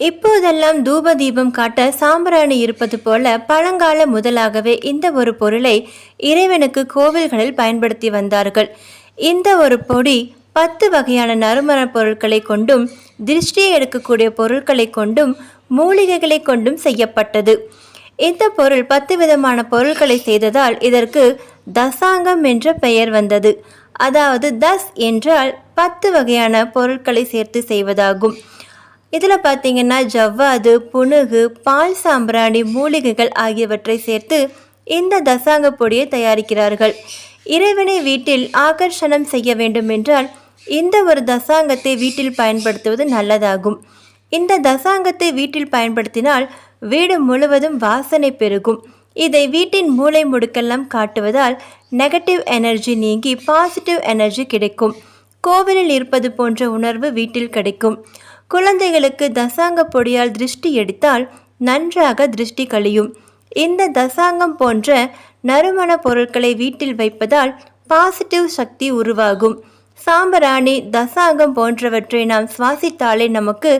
இப்போதெல்லாம் தூப தீபம் காட்ட சாம்பிராணி இருப்பது போல பழங்கால முதலாகவே இந்த ஒரு பொருளை இறைவனுக்கு கோவில்களில் பயன்படுத்தி வந்தார்கள். இந்த ஒரு பொடி பத்து வகையான நறுமண பொருட்களை கொண்டும் திருஷ்டியை எடுக்கக்கூடிய பொருட்களை கொண்டும் மூலிகைகளை கொண்டும் செய்யப்பட்டது. இந்த பொருள் பத்து விதமான பொருட்களை செய்ததால் இதற்கு தசாங்கம் என்ற பெயர் வந்தது. அதாவது தஸ் என்றால் பத்து வகையான பொருட்களை சேர்த்து செய்வதாகும். இதில் பார்த்தீங்கன்னா ஜவ்வாது புனுகு பால் சாம்பிராணி மூலிகைகள் ஆகியவற்றை சேர்த்து இந்த தசாங்க பொடியை தயாரிக்கிறார்கள். இறைவனை வீட்டில் ஆகர்ஷணம் செய்ய வேண்டுமென்றால் இந்த ஒரு தசாங்கத்தை வீட்டில் பயன்படுத்துவது நல்லதாகும். இந்த தசாங்கத்தை வீட்டில் பயன்படுத்தினால் வீடு முழுவதும் வாசனை பெருகும். இதை வீட்டின் மூளை முடுக்கெல்லாம் காட்டுவதால் நெகட்டிவ் எனர்ஜி நீங்கி பாசிட்டிவ் எனர்ஜி கிடைக்கும். கோவிலில் இருப்பது போன்ற உணர்வு வீட்டில் கிடைக்கும். குழந்தைகளுக்கு தசாங்க பொடியால் திருஷ்டி எடுத்தால் நன்றாக திருஷ்டி கழியும். இந்த தசாங்கம் போன்ற நறுமண பொருட்களை வீட்டில் வைப்பதால் பாசிட்டிவ் சக்தி உருவாகும். சாம்பராணி தசாங்கம் போன்றவற்றை நாம் சுவாசித்தாலே நமக்கு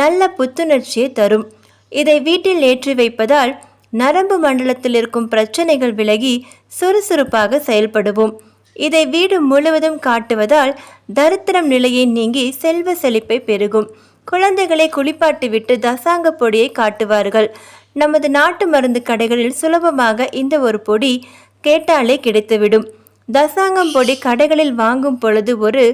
நல்ல புத்துணர்ச்சியை தரும். இதை வீட்டில் ஏற்றி வைப்பதால் நரம்பு மண்டலத்தில் இருக்கும் பிரச்சனைகள் விலகி சுறுசுறுப்பாக செயல்படுவோம். இதை வீடு முழுவதும் காட்டுவதால் தரித்திரம் நிலையை நீங்கி செல்வ செழிப்பை பெருகும். குழந்தைகளை குளிப்பாட்டிவிட்டு தசாங்க பொடியை காட்டுவார்கள். நமது நாட்டு மருந்து கடைகளில் சுலபமாக இந்த ஒரு பொடி கேட்டாலே கிடைத்துவிடும். தசாங்கம் பொடி கடைகளில் வாங்கும் பொழுது ஒரு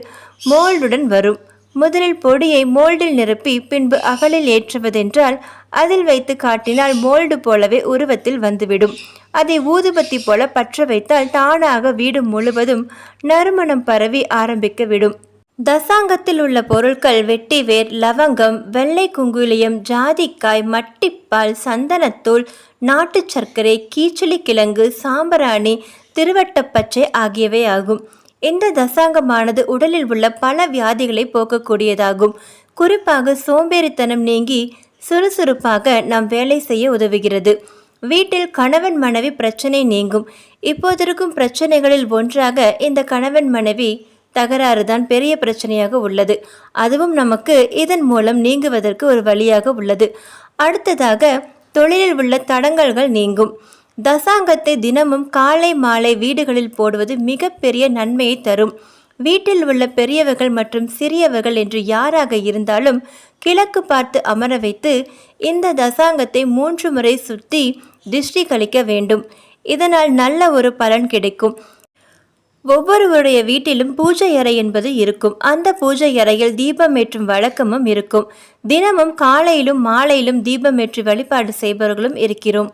மோல்டுடன் வரும். முதலில் பொடியை மோல்டில் நிரப்பி பின்பு அகலில் ஏற்றுவதென்றால் அதில் வைத்து காட்டினால் மோல்டு போலவே உருவத்தில் வந்துவிடும். அதை ஊதுபத்தி போல பற்ற வைத்தால் தானாக வீடு முழுவதும் நறுமணம் பரவி ஆரம்பிக்க விடும். தசாங்கத்தில் உள்ள பொருட்கள் வெட்டிவேர் லவங்கம் வெள்ளை குங்குலியம் ஜாதிக்காய் மட்டிப்பால் சந்தனத்தூள் நாட்டு சர்க்கரை கீச்சலி கிழங்கு சாம்பராணி திருவட்டப்பச்சை ஆகியவை ஆகும் இந்த தசாங்கமானது உடலில் உள்ள பல வியாதிகளை போக்கக்கூடியதாகும். குறிப்பாக சோம்பேறித்தனம் நீங்கி சுறுசுறுப்பாக நாம் வேலை செய்ய உதவுகிறது. வீட்டில் கணவன் மனைவி பிரச்சனை நீங்கும். இப்போதிருக்கும் பிரச்சனைகளில் ஒன்றாக இந்த கணவன் மனைவி தகராறு தான் பெரிய பிரச்சனையாக உள்ளது. அதுவும் நமக்கு இதன் மூலம் நீங்குவதற்கு ஒரு வழியாக உள்ளது. அடுத்ததாக தொழிலில் உள்ள தடங்கல்கள் நீங்கும். தசாங்கத்தை தினமும் காலை மாலை வீடுகளில் போடுவது மிகப்பெரிய நன்மையை தரும். வீட்டில் உள்ள பெரியவர்கள் மற்றும் சிறியவர்கள் என்று யாராக இருந்தாலும் கிழக்கு பார்த்து அமர வைத்து இந்த தசாங்கத்தை மூன்று முறை சுற்றி திருஷ்டி கழிக்க வேண்டும். இதனால் நல்ல ஒரு பலன் கிடைக்கும். ஒவ்வொருவருடைய வீட்டிலும் பூஜை அறை என்பது இருக்கும். அந்த பூஜை அறையில் தீபம் ஏற்றும் வழக்கமும் இருக்கும். தினமும் காலையிலும் மாலையிலும் தீபம் ஏற்றி வழிபாடு செய்பவர்களும் இருக்கிறோம்.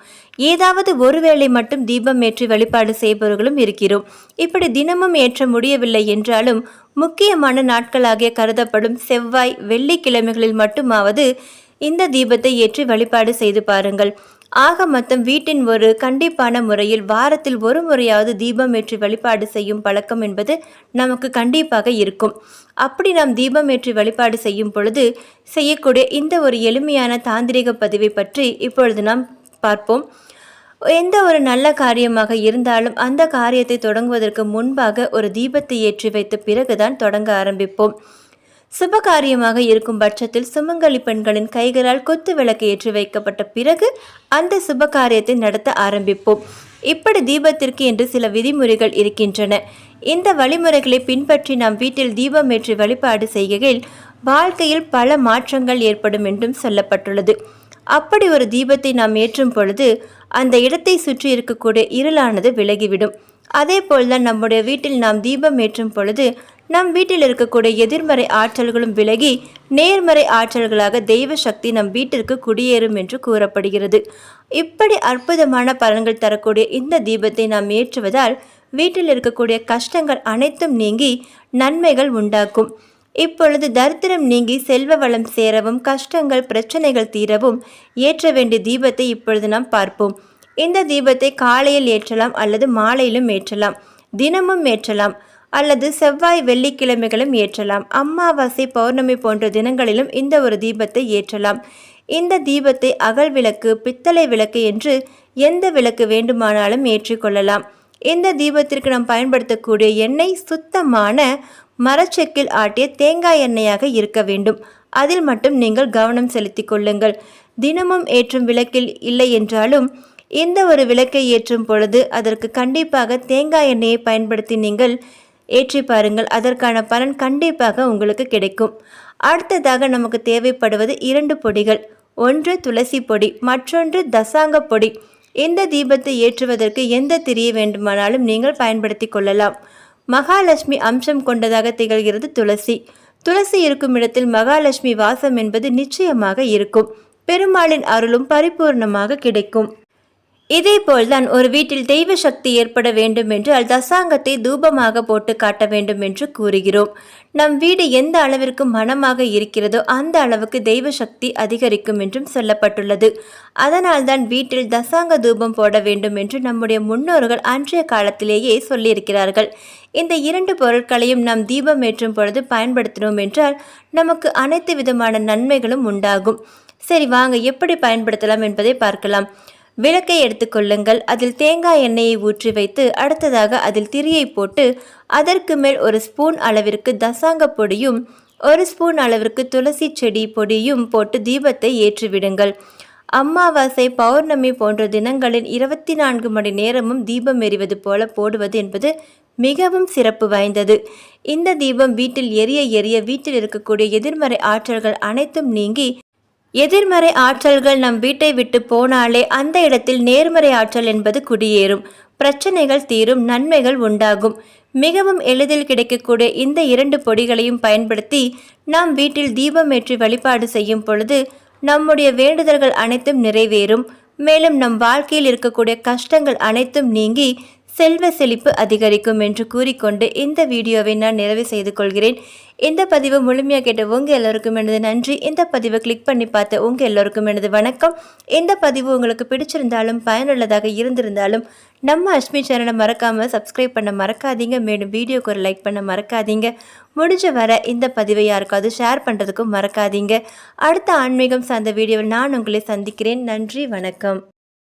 ஏதாவது ஒருவேளை மட்டும் தீபம் ஏற்றி வழிபாடு செய்பவர்களும் இருக்கிறோம். இப்படி தினமும் ஏற்ற முடியவில்லை என்றாலும் முக்கியமான நாட்களாகிய கருதப்படும் செவ்வாய் வெள்ளிக்கிழமைகளில் மட்டுமாவது இந்த தீபத்தை ஏற்றி வழிபாடு செய்து பாருங்கள். ஆக மொத்தம் வீட்டின் ஒரு கண்டிப்பான முறையில் வாரத்தில் ஒரு முறையாவது தீபம் ஏற்றி வழிபாடு செய்யும் பழக்கம் என்பது நமக்கு கண்டிப்பாக இருக்கும். அப்படி நாம் தீபம் ஏற்றி வழிபாடு செய்யும் பொழுது செய்யக்கூடிய இந்த ஒரு எளிமையான தாந்திரிக பதிவை பற்றி இப்பொழுது நாம் பார்ப்போம். எந்த ஒரு நல்ல காரியமாக இருந்தாலும் அந்த காரியத்தை தொடங்குவதற்கு முன்பாக ஒரு தீபத்தை ஏற்றி வைத்த பிறகுதான் தொடங்க ஆரம்பிப்போம். சுபகாரியமாக இருக்கும் பட்சத்தில் சுமங்கலி பெண்களின் கைகளால் கொத்து விளக்கு ஏற்றி வைக்கப்பட்ட பிறகு அந்த சுப காரியத்தை நடத்த ஆரம்பிப்போம். இப்படி தீபத்திற்கு என்று சில விதிமுறைகள் இருக்கின்றன. இந்த வழிமுறைகளை பின்பற்றி நாம் வீட்டில் தீபம் ஏற்றி வழிபாடு செய்கையில் வாழ்க்கையில் பல மாற்றங்கள் ஏற்படும் என்றும் சொல்லப்பட்டுள்ளது. அப்படி ஒரு தீபத்தை நாம் ஏற்றும் பொழுது அந்த இடத்தை சுற்றி இருக்கக்கூடிய இருளானது விலகிவிடும். அதே போல்தான் நம்முடைய வீட்டில் நாம் தீபம் ஏற்றும் பொழுது நம் வீட்டில் இருக்கக்கூடிய எதிர்மறை ஆற்றல்களும் விலகி நேர்மறை ஆற்றல்களாக தெய்வ சக்தி நம் வீட்டிற்கு குடியேறும் என்று கூறப்படுகிறது. இப்படி அற்புதமான பலன்கள் தரக்கூடிய இந்த தீபத்தை நாம் ஏற்றுவதால் வீட்டில் இருக்கக்கூடிய கஷ்டங்கள் அனைத்தும் நீங்கி நன்மைகள் உண்டாக்கும். இப்பொழுது தரித்திரம் நீங்கி செல்வ வளம் சேரவும் கஷ்டங்கள் பிரச்சனைகள் தீரவும் ஏற்ற வேண்டிய தீபத்தை இப்பொழுது நாம் பார்ப்போம். இந்த தீபத்தை காலையில் ஏற்றலாம் அல்லது மாலையிலும் ஏற்றலாம். தினமும் ஏற்றலாம். அல்லது செவ்வாய் வெள்ளிக்கிழமைகளும் ஏற்றலாம். அமாவாசை பௌர்ணமி போன்ற தினங்களிலும் இந்த ஒரு தீபத்தை ஏற்றலாம். இந்த தீபத்தை அகல் விளக்கு பித்தளை விளக்கு என்று எந்த விளக்கு வேண்டுமானாலும் ஏற்றிக்கொள்ளலாம். இந்த தீபத்திற்கு நாம் பயன்படுத்தக்கூடிய எண்ணெய் சுத்தமான மரச்செக்கில் ஆட்டிய தேங்காய் எண்ணெயாக இருக்க வேண்டும். அதில் மட்டும் நீங்கள் கவனம் செலுத்தி கொள்ளுங்கள். தினமும் ஏற்றும் விளக்கில் இல்லை என்றாலும் இந்த ஒரு விளக்கை ஏற்றும் பொழுது அதற்கு கண்டிப்பாக தேங்காய் எண்ணெயை பயன்படுத்தி நீங்கள் ஏற்றி பாருங்கள். அதற்கான பலன் கண்டிப்பாக உங்களுக்கு கிடைக்கும். அடுத்ததாக நமக்கு தேவைப்படுவது இரண்டு பொடிகள். ஒன்று துளசி பொடி மற்றொன்று தசாங்க பொடி. இந்த தீபத்தை ஏற்றுவதற்கு எந்த திரியை வேண்டுமானாலும் நீங்கள் பயன்படுத்தி கொள்ளலாம். மகாலட்சுமி அம்சம் கொண்டதாக திகழ்கிறது துளசி. துளசி இருக்கும் இடத்தில் மகாலட்சுமி வாசம் என்பது நிச்சயமாக இருக்கும். பெருமாளின் அருளும் பரிபூர்ணமாக கிடைக்கும். இதேபோல்தான் ஒரு வீட்டில் தெய்வ சக்தி ஏற்பட வேண்டும் என்றால் தசாங்கத்தை தூபமாக போட்டு காட்ட வேண்டும் என்று கூறுகிறோம். நம் வீடு எந்த அளவிற்கு மனமாக இருக்கிறதோ அந்த அளவுக்கு தெய்வ சக்தி அதிகரிக்கும் என்றும் சொல்லப்பட்டுள்ளது. அதனால்தான் வீட்டில் தசாங்க தூபம் போட வேண்டும் என்று நம்முடைய முன்னோர்கள் அன்றைய காலத்திலேயே சொல்லியிருக்கிறார்கள். இந்த இரண்டு பொருட்களையும் நாம் தீபம் ஏற்றும் பொழுது பயன்படுத்தினோம் என்றால் நமக்கு அனைத்து விதமான நன்மைகளும் உண்டாகும். சரி வாங்க எப்படி பயன்படுத்தலாம் என்பதை பார்க்கலாம். விளக்கை எடுத்துக்கொள்ளுங்கள் அதில் தேங்காய் எண்ணெயை ஊற்றி வைத்து அடுத்ததாக அதில் திரியை போட்டு அதற்கு மேல் ஒரு ஸ்பூன் அளவிற்கு தசாங்க பொடியும் ஒரு ஸ்பூன் அளவிற்கு துளசி செடி பொடியும் போட்டு தீபத்தை ஏற்றிவிடுங்கள். அம்மாவாசை பௌர்ணமி போன்ற தினங்களில் இருபத்தி நான்கு மணி நேரமும் தீபம் எறிவது போல போடுவது என்பது மிகவும் சிறப்பு வாய்ந்தது. இந்த தீபம் வீட்டில் எரிய எரிய வீட்டில் இருக்கக்கூடிய எதிர்மறை ஆற்றல்கள் அனைத்தும் நீங்கி எதிர்மறை ஆற்றல்கள் நம் வீட்டை விட்டு போனாலே அந்த இடத்தில் நேர்மறை ஆற்றல் என்பது குடியேறும். பிரச்சனைகள் தீரும் நன்மைகள் உண்டாகும். மிகவும் எளிதில் கிடைக்கக்கூடிய இந்த இரண்டு பொடிகளையும் பயன்படுத்தி நாம் வீட்டில் தீபம் ஏற்றி வழிபாடு செய்யும் பொழுது நம்முடைய வேண்டுதல்கள் அனைத்தும் நிறைவேறும். மேலும் நம் வாழ்க்கையில் இருக்கக்கூடிய கஷ்டங்கள் அனைத்தும் நீங்கி செல்வ செழிப்பு அதிகரிக்கும் என்று கூறிக்கொண்டு இந்த வீடியோவை நான் நிறைவு செய்து கொள்கிறேன். இந்த பதிவு முழுமையாக கேட்ட உங்கள் எல்லோருக்கும் எனது நன்றி. இந்த பதிவை கிளிக் பண்ணி பார்த்த உங்கள் எல்லோருக்கும் எனது வணக்கம். இந்த பதிவு உங்களுக்கு பிடிச்சிருந்தாலும் பயனுள்ளதாக இருந்திருந்தாலும் நம்ம அஷ்மி சேனலை மறக்காமல் சப்ஸ்கிரைப் பண்ண மறக்காதீங்க. மேலும் வீடியோக்கு ஒரு லைக் பண்ண மறக்காதீங்க. முடிஞ்ச வர இந்த பதிவை யாருக்காவது ஷேர் பண்ணுறதுக்கும் மறக்காதீங்க. அடுத்த ஆன்மீகம் சார்ந்த வீடியோவில் நான் உங்களை சந்திக்கிறேன். நன்றி வணக்கம்.